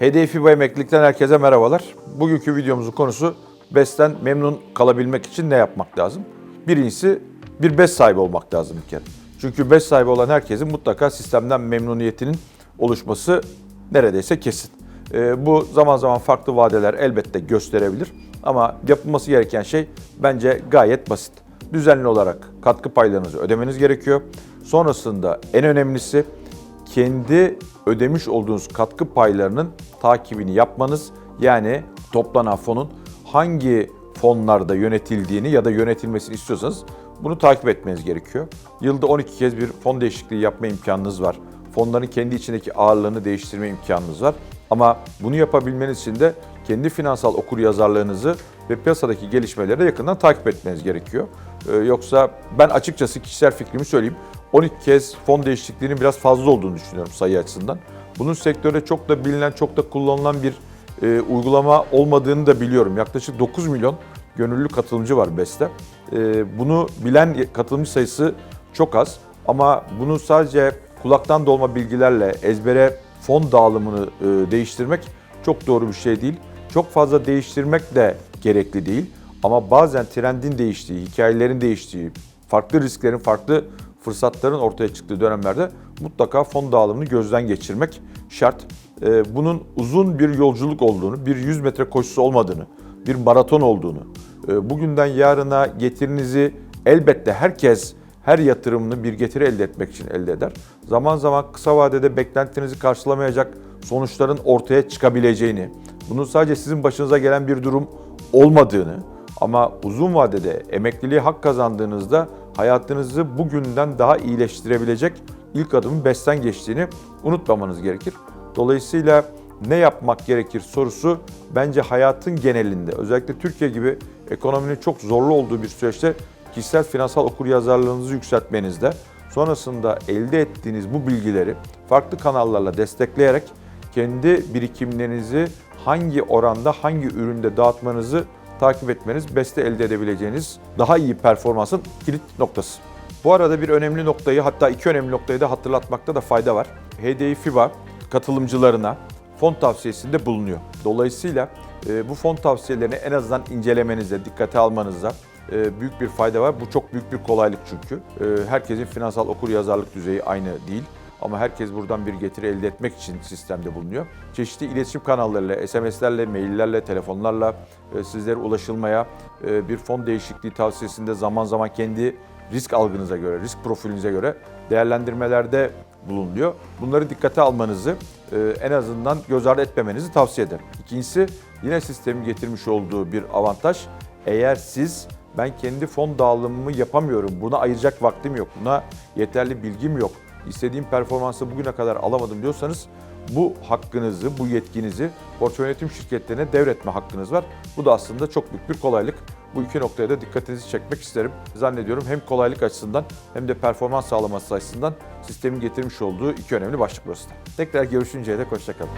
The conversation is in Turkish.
HDFİBA emeklilikten herkese merhabalar. Bugünkü videomuzun konusu BES'ten memnun kalabilmek için ne yapmak lazım? Birincisi bir BES sahibi olmak lazım bir kere. Çünkü BES sahibi olan herkesin mutlaka sistemden memnuniyetinin oluşması neredeyse kesin. Ee, bu zaman zaman farklı vadeler elbette gösterebilir ama yapılması gereken şey bence gayet basit. Düzenli olarak katkı paylarınızı ödemeniz gerekiyor. Sonrasında en önemlisi kendi ödemiş olduğunuz katkı paylarının takibini yapmanız yani toplanan fonun hangi fonlarda yönetildiğini ya da yönetilmesini istiyorsanız bunu takip etmeniz gerekiyor. Yılda 12 kez bir fon değişikliği yapma imkanınız var. Fonların kendi içindeki ağırlığını değiştirme imkanınız var. Ama bunu yapabilmeniz için de kendi finansal okur yazarlığınızı ve piyasadaki gelişmeleri de yakından takip etmeniz gerekiyor. Ee, yoksa ben açıkçası kişisel fikrimi söyleyeyim. 12 kez fon değişikliğinin biraz fazla olduğunu düşünüyorum sayı açısından. Bunun sektörde çok da bilinen, çok da kullanılan bir e, uygulama olmadığını da biliyorum. Yaklaşık 9 milyon gönüllü katılımcı var BES'te. E, bunu bilen katılımcı sayısı çok az. Ama bunu sadece kulaktan dolma bilgilerle ezbere fon dağılımını e, değiştirmek çok doğru bir şey değil. Çok fazla değiştirmek de gerekli değil. Ama bazen trendin değiştiği, hikayelerin değiştiği, farklı risklerin, farklı fırsatların ortaya çıktığı dönemlerde mutlaka fon dağılımını gözden geçirmek şart. Ee, Bunun uzun bir yolculuk olduğunu, bir 100 metre koşusu olmadığını, bir maraton olduğunu, e, bugünden yarına getirinizi elbette herkes her yatırımını bir getiri elde etmek için elde eder. Zaman zaman kısa vadede beklentinizi karşılamayacak sonuçların ortaya çıkabileceğini, bunun sadece sizin başınıza gelen bir durum olmadığını ama uzun vadede emekliliğe hak kazandığınızda hayatınızı bugünden daha iyileştirebilecek ilk adımın besten geçtiğini unutmamanız gerekir. Dolayısıyla ne yapmak gerekir sorusu bence hayatın genelinde özellikle Türkiye gibi ekonominin çok zorlu olduğu bir süreçte kişisel finansal okuryazarlığınızı yükseltmenizde sonrasında elde ettiğiniz bu bilgileri farklı kanallarla destekleyerek kendi birikimlerinizi hangi oranda hangi üründe dağıtmanızı takip etmeniz BES'te elde edebileceğiniz daha iyi performansın kilit noktası. Bu arada bir önemli noktayı hatta iki önemli noktayı da hatırlatmakta da fayda var. HDI FIBA katılımcılarına fon tavsiyesinde bulunuyor. Dolayısıyla e, bu fon tavsiyelerini en azından incelemenizde, dikkate almanızda e, büyük bir fayda var. Bu çok büyük bir kolaylık çünkü. E, herkesin finansal okur yazarlık düzeyi aynı değil. Ama herkes buradan bir getiri elde etmek için sistemde bulunuyor. Çeşitli iletişim kanallarıyla, SMS'lerle, maillerle, telefonlarla sizlere ulaşılmaya, bir fon değişikliği tavsiyesinde zaman zaman kendi risk algınıza göre, risk profilinize göre değerlendirmelerde bulunuyor. Bunları dikkate almanızı e, en azından göz ardı etmemenizi tavsiye ederim. İkincisi yine sistemin getirmiş olduğu bir avantaj. Eğer siz ben kendi fon dağılımımı yapamıyorum, buna ayıracak vaktim yok, buna yeterli bilgim yok, istediğim performansı bugüne kadar alamadım diyorsanız bu hakkınızı, bu yetkinizi portföy yönetim şirketlerine devretme hakkınız var. Bu da aslında çok büyük bir kolaylık. Bu iki noktaya da dikkatinizi çekmek isterim. Zannediyorum hem kolaylık açısından hem de performans sağlaması açısından sistemin getirmiş olduğu iki önemli başlık burası da. Tekrar görüşünceye dek hoşçakalın.